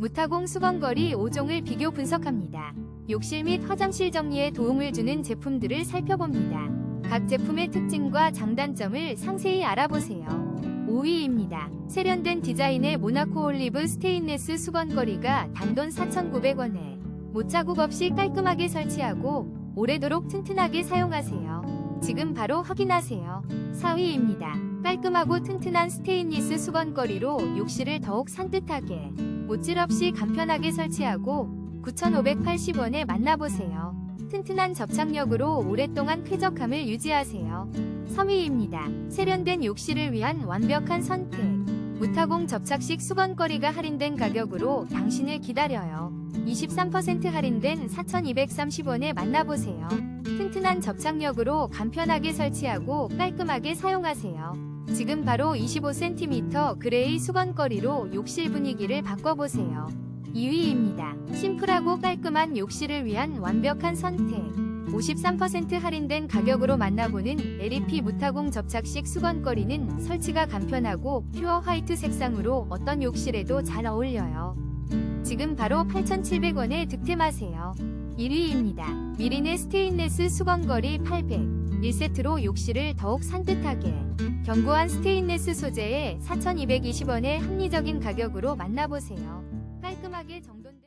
무타공 수건거리 5종을 비교 분석합니다. 욕실 및 화장실 정리에 도움을 주는 제품들을 살펴봅니다. 각 제품의 특징과 장단점을 상세히 알아보세요. 5위입니다. 세련된 디자인의 모나코 올리브 스테인레스 수건거리가 단돈 4,900원에 못자국 없이 깔끔하게 설치하고 오래도록 튼튼하게 사용하세요. 지금 바로 확인하세요. 4위입니다. 깔끔하고 튼튼한 스테인리스 수건거리로 욕실을 더욱 산뜻하게 못질 없이 간편하게 설치하고 9,580원에 만나보세요. 튼튼한 접착력으로 오랫동안 쾌적함을 유지하세요. 3위입니다. 세련된 욕실을 위한 완벽한 선택. 무타공 접착식 수건거리가 할인된 가격으로 당신을 기다려요. 23% 할인된 4,230원에 만나보세요. 튼튼한 접착력으로 간편하게 설치하고 깔끔하게 사용하세요. 지금 바로 25cm 그레이 수건거리로 욕실 분위기를 바꿔보세요. 2위입니다. 심플하고 깔끔한 욕실을 위한 완벽한 선택. 53% 할인된 가격으로 만나보는 LEP 무타공 접착식 수건거리는 설치가 간편하고 퓨어 화이트 색상으로 어떤 욕실에도 잘 어울려요. 지금 바로 8,700원에 득템하세요. 1위입니다. 미린의 스테인레스 수건거리 800. 1세트로 욕실을 더욱 산뜻하게. 견고한 스테인레스 소재에 4,220원의 합리적인 가격으로 만나보세요. 깔끔하게 정돈